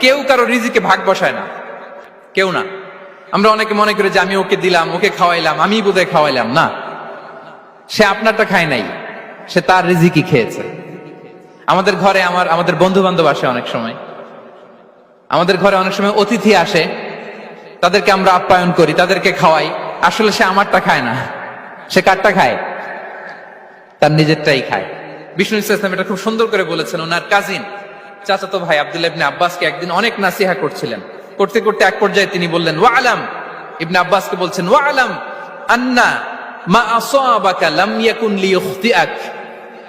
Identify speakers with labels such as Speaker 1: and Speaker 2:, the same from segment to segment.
Speaker 1: কেউ কারও রিজিকে ভাগ বসায় না। কেউ না। আমরা অনেকে মনে করি যে আমি ওকে দিলাম, ওকে খাওয়াইলাম, আমি বোধহয় খাওয়াইলাম। না। সে আপনারটা খায় নাই। সে তার রিজিকই খেয়েছে। আমাদের ঘরে আমার, আমাদের বন্ধু বান্ধব আসে অনেক সময়। আমাদের ঘরে অনেক সময় অতিথি আসে। তাদেরকে আমরা আপ্যায়ন করি, তাদেরকে খাওয়াই। আসলে সে আমারটা খায় না। সে কারটা খায়? তার নিজেরটাই খায়। বিষ্ণু ইসলাম এটা খুব সুন্দর করে বলেছেন, ওনার কাজিন চাচাতো ভাই আব্দুল্লাহ ইবনে আব্বাসকে একদিন অনেক নাসিহা করছিলেন। করতে করতে এক পর্যায়ে তিনি বললেন, ওয়া আলাম। ইবনে আব্বাসকে বলছেন, ওয়া আলাম আন্না মা আসাবাকা লাম ইয়াকুন লিইখতিআক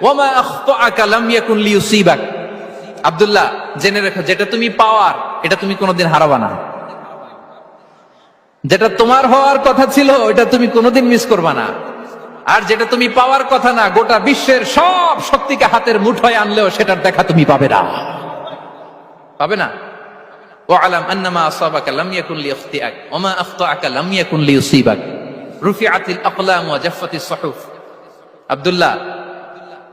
Speaker 1: ওয়া মা আখতাআকা লাম ইয়াকুন লিইউসিবাক আব্দুল্লাহ, জেনে রেখো, যেটা তুমি পাওয়ার, এটা তুমি কোনোদিন হারাবা না। যেটা তোমার হওয়ার কথা ছিল ওটা তুমি কোনোদিন মিস করবা না। আর যেটা তুমি পাওয়ার কথা না, গোটা বিশ্বের সব শক্তিকে হাতের মুঠোয় আনলেও সেটার দেখা তুমি পাবে না। পাবে না। ও আলাম আন্নামা আসাবাকা লাম ইয়াকুন লিয়াখতিআক ওয়া মা আখতাআকা লাম ইয়াকুন লিউসিবাক রুফিআতিল আকলাম ওয়া জাফফাতিস সুহুফ। আব্দুল্লাহ,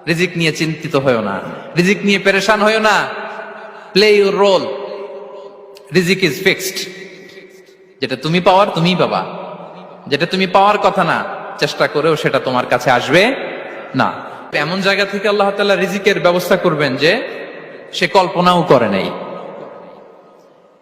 Speaker 1: রিজিক নিয়ে চিন্তিত হয়েও না। রিজিক নিয়ে পেরেশান হয়েও না। Play your role. রিজিক ইজ ফিক্সড। যেটা তুমি পাওয়ার তুমিই পাবা। যেটা তুমি পাওয়ার কথা না, চেষ্টা করেও সেটা তোমার কাছে আসবে না। এমন জায়গা থেকে আল্লাহ তাআলা রিজিকের ব্যবস্থা করবেন যে সে কল্পনাও করে নাই।